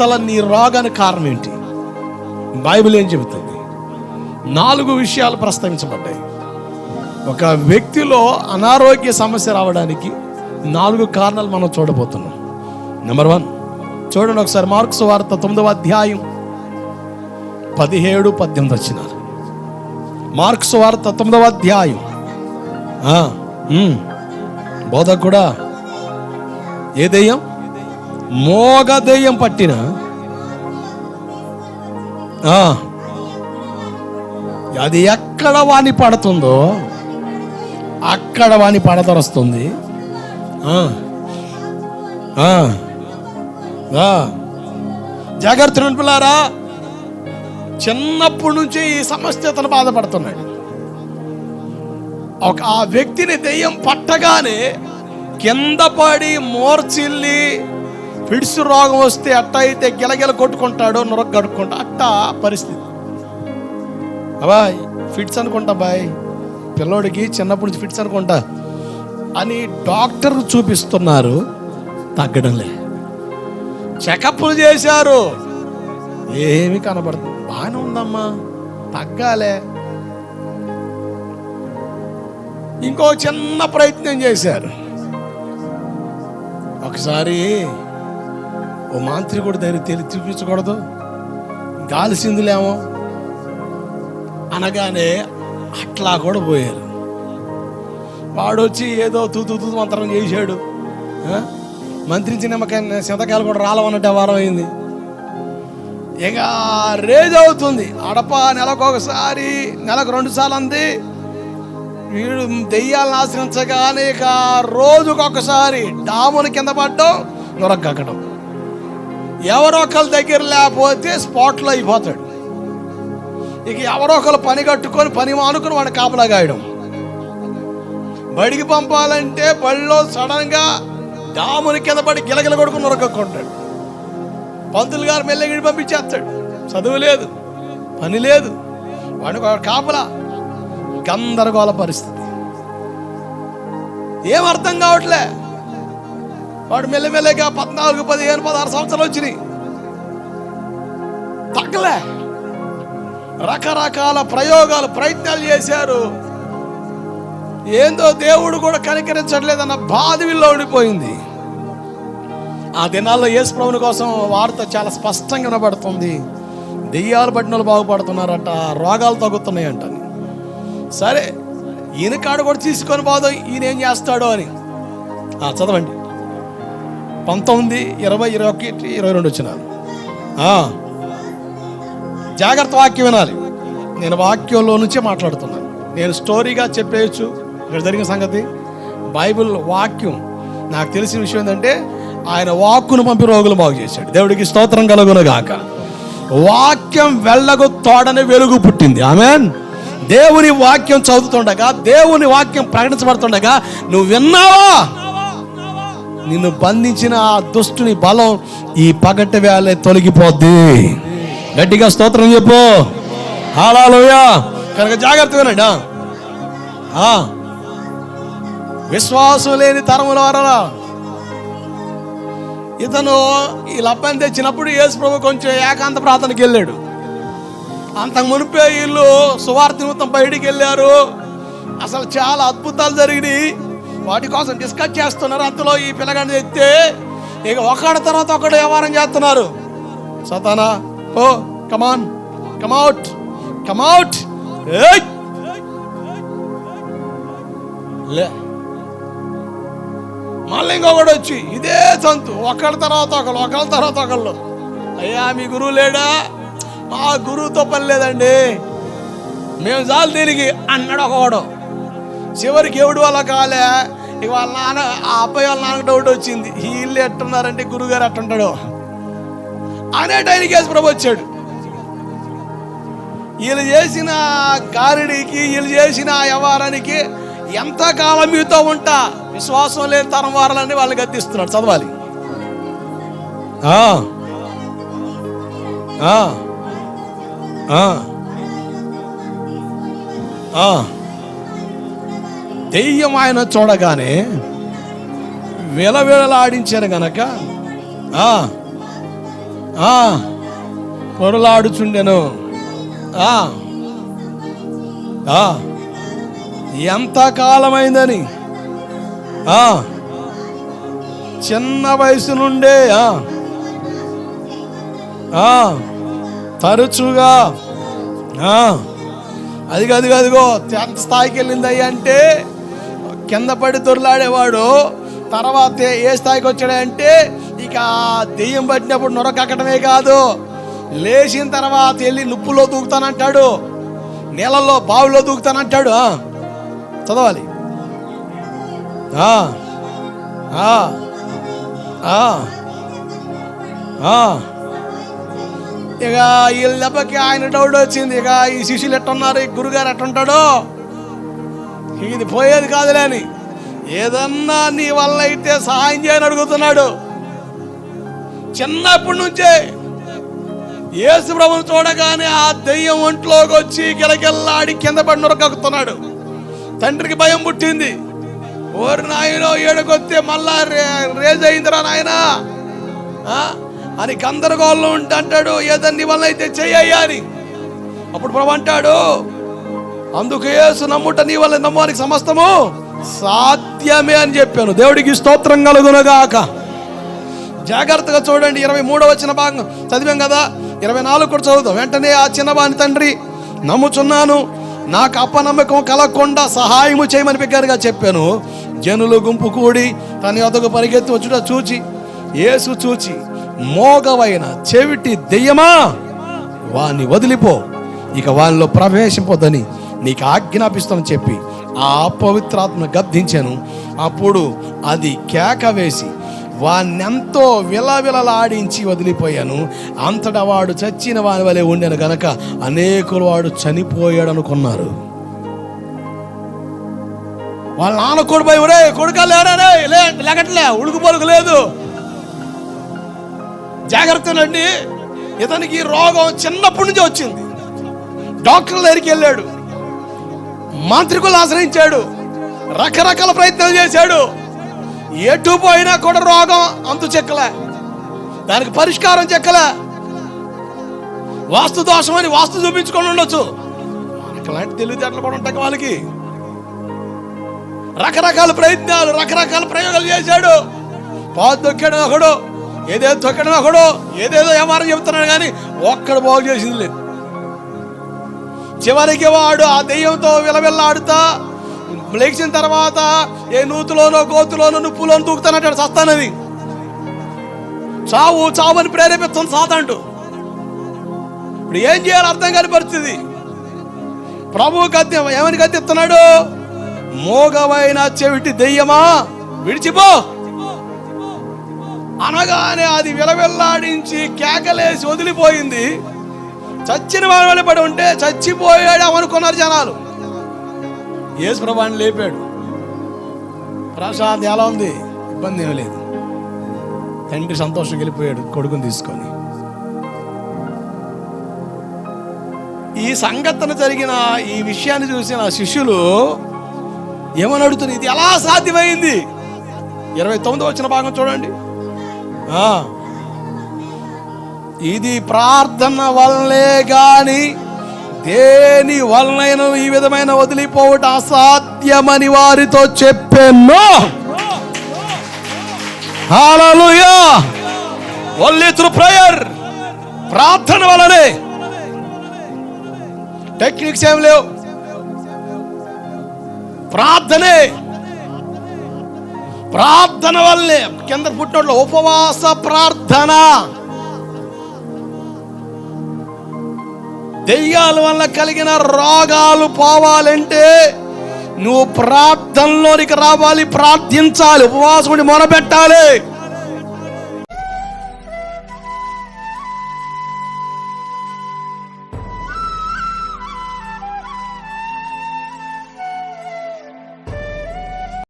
అసలు నీ రోగానికి కారణం ఏంటి? బైబిల్ ఏం చెబుతుంది? నాలుగు విషయాలు ప్రస్తావించబడ్డాయి. ఒక వ్యక్తిలో అనారోగ్య సమస్య రావడానికి నాలుగు కారణాలు మనం చూడబోతున్నాం. నెంబర్ వన్ చూడండి ఒకసారి మార్క్స్ వార్త తొమ్మిదవ అధ్యాయం పదిహేడు పద్దెనిమిది వచ్చినారు. మార్క్స్ వార్త తొమ్మిదవ అధ్యాయం. బోధ కూడా ఏ దెయ్యం? మోగ దెయ్యం పట్టిన అది ఎక్కడ వాణి పడుతుందో అక్కడ వాణి పడదొరుస్తుంది. జాగ్రత్త పిల్లారా. చిన్నప్పటి నుంచి ఈ సమస్య అతను బాధపడుతున్నాడు. ఒక ఆ వ్యక్తిని దెయ్యం పట్టగానే కింద పడి మోర్చిల్లి పిడుసు రోగం వస్తే అట్ట అయితే గిలగిల కొట్టుకుంటాడో నొరగ కడుక్కుంటా. అట్ట పరిస్థితి. అబాయ్ ఫిట్స్ అనుకుంటా బాయ్. పిల్లోడికి చిన్నప్పటి నుంచి ఫిట్స్ అనుకుంటా. అని డాక్టర్ చూపిస్తున్నారు. తగ్గడంలే. చెకప్లు చేశారు. ఏమి కనబడుతుంది బాగానే ఉందమ్మా. తగ్గాలే. ఇంకో చిన్న ప్రయత్నం చేశారు. ఒకసారి ఓ మాంత్రికుడి దగ్గర తెలి చూపించకూడదు గాలిసిందులేమో అనగానే అట్లా కూడా పోయారు. వాడు వచ్చి ఏదో తూతు తూ మంత్రం చేశాడు. మంత్రించి నిమ్మకాయ శతకాలు కూడా రాలవన్నట్టే వారం అయింది. ఇక రేజ్ అవుతుంది. అడప నెలకు ఒకసారి నెలకు రెండు సార్లు అంది. వీడు దెయ్యాలను ఆశ్రయించగానే ఇక రోజుకొకసారి డాముని కింద పడ్డం నొరగ్గక్కడం ఎవరో ఒకరి దగ్గర లేకపోతే స్పాట్లో అయిపోతాడు. ఇక ఎవరో ఒకరు పని కట్టుకొని పని మానుకొని వాడిని కాపలా గాయడం. బడికి పంపాలంటే బడిలో సడన్గా డాముని కింద పడి గిలగిల కొడుకుని నొరగక్కుంటాడు పంతులు గారు మెల్లగిడి పంపించేస్తాడు. చదువు లేదు పని లేదు వాడిని ఒక కాపలా. గందరగోళ పరిస్థితి. ఏం అర్థం కావట్లే? వాడు మెల్లమెల్లగా పద్నాలుగు పదిహేను పదహారు సంవత్సరాలు వచ్చినాయి. తగ్గలే. రకరకాల ప్రయోగాలు ప్రయత్నాలు చేశారు. ఏందో దేవుడు కూడా కనికరించట్లేదన్న బాధ వీళ్ళు ఉండిపోయింది. ఆ దినాల్లో యేసు ప్రభుని కోసం వార్త చాలా స్పష్టంగా వినబడుతుంది. దెయ్యాలు పట్టిన బాగుపడుతున్నారట రోగాలు తగ్గుతున్నాయంట. సరే ఈయన కాడు కూడా తీసుకొని పోదాం ఈయన ఏం చేస్తాడో అని. చదవండి. పంతొమ్మిది ఇరవై ఇరవై ఒకటి ఇరవై రెండు వచ్చినాను జాగ్రత్త వాక్యం వినాలి. నేను వాక్యంలో నుంచే మాట్లాడుతున్నాను. నేను స్టోరీగా చెప్పేయచ్చు. ఇక్కడ జరిగిన సంగతి బైబిల్ వాక్యం నాకు తెలిసిన విషయం ఏంటంటే ఆయన వాక్కును పంపి రోగులు బాగు చేశాడు. దేవుడికి స్తోత్రం కలుగును గాక. వాక్యం వెళ్ళగు తోడని వెలుగు పుట్టింది. ఆమెన్. దేవుని వాక్యం చదువుతుండగా దేవుని వాక్యం ప్రకటించబడుతుండగా నువ్వు విన్నావా? నిన్ను బంధించిన ఆ దుష్టుని బలం ఈ పగటి వేళ తొలగిపోద్ది. గట్టిగా స్తోత్రం చెప్పు. హాలాలోయ కనుక జాగ్రత్త వినండి విశ్వాసం లేని తరముల వారరా ఇతను ఈ లబ్బాన్ని తెచ్చినప్పుడు యేసు ప్రభు కొంచెం ఏకాంత ప్రార్థనకి వెళ్ళాడు. అంతకు మునిపే వీళ్ళు సువార్త నిమిత్తం బయటికి వెళ్ళారు. అసలు చాలా అద్భుతాలు జరిగినాయి. వాటి కోసం డిస్కస్ చేస్తున్నారు. అంతలో ఈ పిల్లగాడిని ఎత్తే ఇక ఒకడి తర్వాత ఒకడు వ్యవహారం చేస్తున్నారు. సతానా ఓ come on come out come out లే. మళ్ళీ ఇంకొకడు వచ్చి ఇదే సంతు ఒకళ్ళ తర్వాత ఒకళ్ళు ఒకళ్ళ తర్వాత ఒకళ్ళు. అయ్యా మీ గురువు లేడా? మా గురువుతో పని లేదండి. మేము చాలు దీనికి అన్నాడు ఒకవాడు చివరికి ఎవడు వాళ్ళ కాలే? ఇక వాళ్ళ నాన్న ఆ అబ్బాయి వాళ్ళ నాన్నకు డౌట్ వచ్చింది. వీళ్ళు ఎట్టున్నారంటే గురువుగారు అట్టుంటాడు అనే టైంకి యేసు ప్రభు వచ్చాడు. వీళ్ళు చేసిన కారుడికి వీళ్ళు చేసిన వ్యవహారానికి వ్యవహారానికి ఎంతకాలం మీతో ఉంటా? విశ్వాసం లేని తరం వారాలని వాళ్ళు గద్దిస్తున్నాడు చదవాలి. ఆ. ఆ. ఆ. దెయ్యం ఆయన చూడగానే విలవిలలాడించారు గనక పొరలాడుచుండెను. ఎంత కాలమైందని చిన్న వయసు నుండే తరచుగా అది అదిగో అదిగో ఎంత స్థాయికి వెళ్ళిందయ్యా అంటే కింద పడి దొరలాడేవాడు. తర్వాత ఏ- స్థాయికి వచ్చాడంటే ఇక దెయ్యం పట్టినప్పుడు నొరకక్కడమే కాదు. లేచిన తర్వాత వెళ్ళి నుప్పులో దూకుతానంటాడు. నీళ్ళల్లో బావిలో దూకుతానంటాడు. చదవాలి. ఇక వీళ్ళ దెబ్బకి ఆయన డౌట్ వచ్చింది. ఇక ఈ శిష్యులు ఎట్టున్నారు? ఈ గురుగారు ఎట్టుంటాడో? ఇది పోయేది కాదులే అని. ఏదన్నా నీ వల్ల అయితే సహాయం చేయని అడుగుతున్నాడు. చిన్నప్పటి నుంచే యేసు ప్రభుని చూడగానే ఆ దెయ్యం ఒంట్లోకి వచ్చి గిలగిల్లాడి కింద పడి నొరకక్కుతున్నాడు తండ్రికి భయం పుట్టింది. ఓరి నాయనో ఏడుకొస్తే మళ్ళా రే రేజ్ అయిందిరా నాయనా? అని గందరగోళం ఉంటే అంటాడు ఏదన్ని వల్ల అయితే చెయ్యయ్యా అని. అప్పుడు ప్రభు అంటాడు అందుకు యేసు నమ్ముట నీ వల్ల నమ్మడానికి సమస్తము సాధ్యమే అని చెప్పాను. దేవుడికి స్తోత్రం కలుగునగాక. జాగ్రత్తగా చూడండి ఇరవై మూడో వచ్చిన భాగం చదివాం కదా? ఇరవై నాలుగు కూడా చదువుతాం వెంటనే ఆ చిన్నవాని తండ్రి నమ్ముచున్నాను నాకు అపనమ్మకం కలగకుండా సహాయము చేయమని బిగ్గరగా చెప్పాను. జనులు గుంపు కూడి తన యొద్దకు పరిగెత్తి వచ్చుట చూచి యేసు చూచి మోగవైన చెవిటి దెయ్యమా? వాణ్ణి వదిలిపో ఇక వాళ్ళలో ప్రవేశింపొద్దని నీకు ఆజ్ఞాపిస్తానని చెప్పి ఆ అపవిత్రాత్మ గద్దించాను. అప్పుడు అది కేక వేసి వాణ్ణెంతో విలవిలలాడించి వదిలిపోయాను. అంతటా వాడు చచ్చిన వాని వలె ఉండాను గనక అనేకులు వాడు చనిపోయాడు అనుకున్నారు. వాళ్ళ నాన్న కొడుపై ఒరే కొడుక లేరా లేకట్లే ఉడుకు పలుకు లేదు జాగ్రత్తనండి ఇతనికి రోగం చిన్నప్పటి నుంచి వచ్చింది. డాక్టర్ దగ్గరికి వెళ్ళాడు. మాంత్రికులు ఆశ్రయించాడు. రకరకాల ప్రయత్నాలు చేశాడు. ఎటు పోయినా కూడా రోగం అంతు చెక్కలే. దానికి పరిష్కారం చెక్కలే. వాస్తు దోషం అని వాస్తు చూపించుకొని ఉండొచ్చు. మనకులాంటి తెలివితేటలు కూడా ఉంటాయి వాళ్ళకి. రకరకాల ప్రయత్నాలు రకరకాల ప్రయోగాలు చేశాడు. పాదు తొక్కాడు ఒకడు ఏదేదో తొక్కడం ఒకడు ఏదేదో వ్యవహారం చెబుతున్నాడు కానీ ఒక్కడు బాగు చేసింది లేదు. చివరికి వాడు ఆ దెయ్యంతో విలవిల్లాడుతా లేచిన తర్వాత ఏ నూతులోనో గోతులోనో నుప్పులోనో దూకుతానంటాడు సస్తానది చావు చావని ప్రేరేపిస్తుంది సాతంటూ ఇప్పుడు ఏం చేయాలి అర్థం కాని పరిస్థితి. ప్రభువు గద్య ఏమని గద్దెత్తున్నాడు మోగవైన చెవిటి దెయ్యమా? విడిచిపో. అనగానే అది విలవిల్లాడించి కేకలేసి వదిలిపోయింది. చచ్చిన వాడు పడి ఉంటే చచ్చిపోయాడు అనుకున్నారు జనాలు. యేసు ప్రభాని లేపాడు. ప్రసాద్ ఎలా ఉంది? ఇబ్బంది ఏమీ లేదు. తండ్రి సంతోషం వెళ్ళిపోయాడు కొడుకుని తీసుకొని. ఈ సంఘటన జరిగిన ఈ విషయాన్ని చూసిన శిష్యులు ఏమని అడుగుతున్నారు? ఇది ఎలా సాధ్యమైంది? ఇరవై తొమ్మిది వచ్చిన భాగం చూడండి. ఆ. ఇది ప్రార్థన వల్లే గాని దేని వలనైన ఈ విధమైన వదిలిపోవట అసాధ్యమని వారితో చెప్పాను. హల్లెలూయా ఓన్లీ త్రూ ప్రేయర్ ప్రార్థన వలనే టెక్నిక్స్ ఏం లేవు. ప్రార్థనే. ప్రార్థన వల్లే కింద పుట్టినట్లు ఉపవాస ప్రార్థన. దెయ్యాల వల్ల కలిగిన రోగాలు పోవాలంటే నువ్వు ప్రార్థనలోనికి రావాలి ప్రార్థించాలి ఉపవాసం ఉండి మొరబెట్టాలి